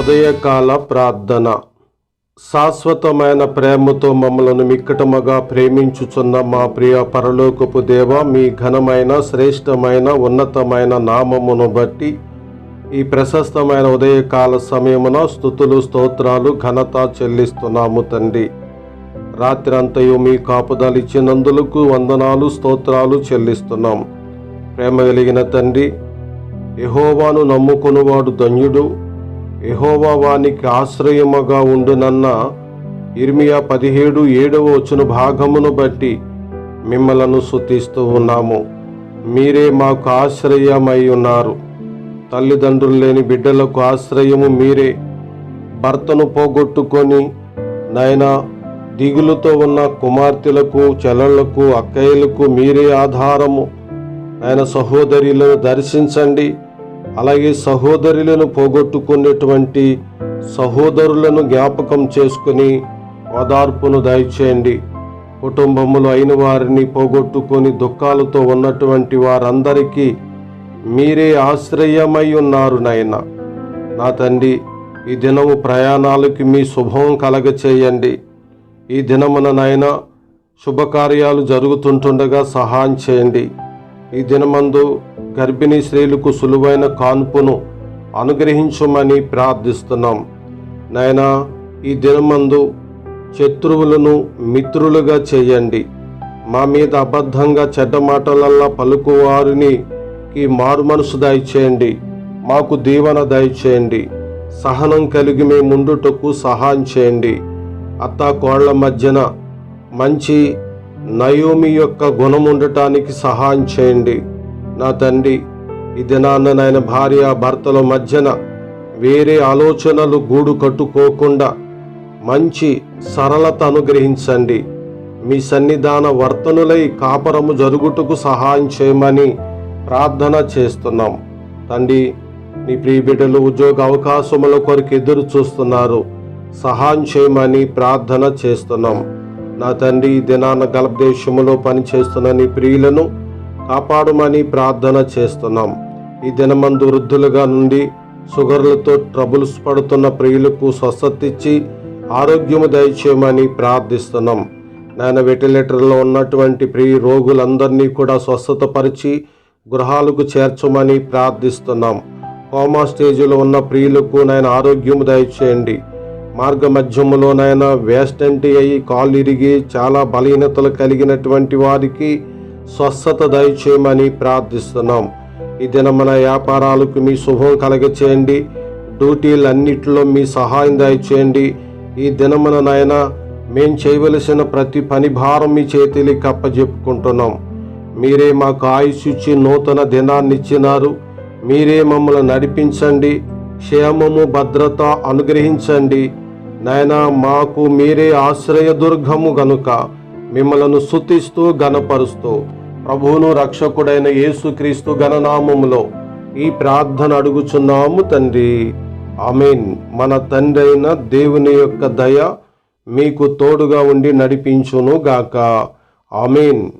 ఉదయకాల ప్రార్థన. శాశ్వతమైన ప్రేమతో మమ్మలను మిక్కటముగా ప్రేమించుచున్న మా ప్రియ పరలోకపు దేవ మీ ఘనమైన శ్రేష్టమైన ఉన్నతమైన నామమును బట్టి ఈ ప్రశస్తమైన ఉదయకాల సమయమున స్థుతులు స్తోత్రాలు ఘనత చెల్లిస్తున్నాము తండ్రి. రాత్రంతయు మీ కాపుదలిచ్చినందులకు వందనాలు స్తోత్రాలు చెల్లిస్తున్నాం. ప్రేమ కలిగిన తండ్రి యహోవాను నమ్ముకునివాడు ధన్యుడు. యహోవా వానికి ఆశ్రయముగా ఉండునన్న ఇర్మియా పదిహేడు ఏడవ వచ్చిన భాగమును బట్టి మిమ్మలను శుద్ధిస్తూ ఉన్నాము. మీరే మాకు ఆశ్రయమై ఉన్నారు. తల్లిదండ్రులు లేని బిడ్డలకు ఆశ్రయము మీరే. భర్తను పోగొట్టుకొని నాయనా దిగులుతో ఉన్న కుమార్తెలకు చెల్లెళ్ళకు అక్కయ్యలకు మీరే ఆధారము. ఆయన సహోదరిలో దర్శించండి. అలాగే సహోదరులను పోగొట్టుకున్నటువంటి సహోదరులను జ్ఞాపకం చేసుకుని ఓదార్పును దయచేయండి. కుటుంబములు అయిన వారిని పోగొట్టుకొని దుఃఖాలతో ఉన్నటువంటి వారందరికీ మీరే ఆశ్రయమై ఉన్నారు నాయన. నా తండ్రి ఈ దినము ప్రయాణాలకి మీ శుభం కలగచేయండి. ఈ దినమున నాయన శుభకార్యాలు జరుగుతుంటుండగా సహాయం చేయండి. ఈ దినమందు గర్భిణీ స్త్రీలకు సులువైన కాన్పును అనుగ్రహించమని ప్రార్థిస్తున్నాం. నాయనా ఈ దినమందు శత్రువులను మిత్రులుగా చేయండి. మా మీద అబద్ధంగా చెడ్డ మాటలల్లా పలుకువారిని ఈ మారు మనసు దయచేయండి. మాకు దీవెన దయచేయండి. సహనం కలిగి మేము ముందుటకు సహాయం చేయండి. అత్త కోళ్ళ మధ్యన మంచి నయోమి యొక్క గుణం ఉండటానికి సహాయం చేయండి. నా తండ్రి ఈ దినాన్న నాయన భార్య భర్తల మధ్యన వేరే ఆలోచనలు గూడు కట్టుకోకుండా మంచి సరళత అనుగ్రహించండి. మీ సన్నిధాన వర్తనులై కాపరము జరుగుటకు సహాయం చేయమని ప్రార్థన చేస్తున్నాం. తండ్రి నీ ప్రియబిడ్డలు ఉద్యోగ అవకాశముల కొరకు ఎదురు చూస్తున్నారు. సహాయం చేయమని ప్రార్థన చేస్తున్నాం. నా తండ్రి ఈ దినాన గల్ప దేశములో పనిచేస్తున్న నీ ప్రియులను కాపాడమని ప్రార్థన చేస్తున్నాం. ఈ దినమందు వృద్ధులుగా నుండి షుగర్లతో ట్రబుల్స్ పడుతున్న ప్రియులకు స్వస్థతిచ్చి ఆరోగ్యము దయచేయమని ప్రార్థిస్తున్నాం. నాయన వెంటిలేటర్లో ఉన్నటువంటి ప్రియ రోగులందరినీ కూడా స్వస్థతపరిచి గృహాలకు చేర్చమని ప్రార్థిస్తున్నాం. కోమా స్టేజ్లో ఉన్న ప్రియులకు నాయన ఆరోగ్యము దయచేయండి. మార్గ మధ్యములోనైనా నాయన వేస్టంటి అయి కాళ్ళు ఇరిగి చాలా బలహీనతలు కలిగినటువంటి వారికి స్వస్థత దయచేయమని ప్రార్థిస్తున్నాం. ఈ దినమన వ్యాపారాలకు మీ శుభం కలగచేయండి. డ్యూటీలన్నిటిలో మీ సహాయం దయచేయండి. ఈ దినమున నాయన మేం చేయవలసిన ప్రతి పని భారం మీ చేతికి అప్పజెప్పుకుంటున్నాం మీరే మాకు ఆయుష్ ఇచ్చి నూతన దినాన్ని ఇచ్చినారు. మీరే మమ్మల్ని నడిపించండి. క్షేమము భద్రత అనుగ్రహించండి. నాయన మాకు మీరే ఆశ్రయదుర్గము గనుక మిమ్మలను శుతిస్తూ గనపరుస్తూ ప్రభువును రక్షకుడైన యేసుక్రీస్తు గణనామములో ఈ ప్రార్థన అడుగుచున్నాము తండ్రి. ఆమెన్. మన తండ్రి అయిన దేవుని యొక్క దయ మీకు తోడుగా ఉండి నడిపించును గాక. ఆమెన్.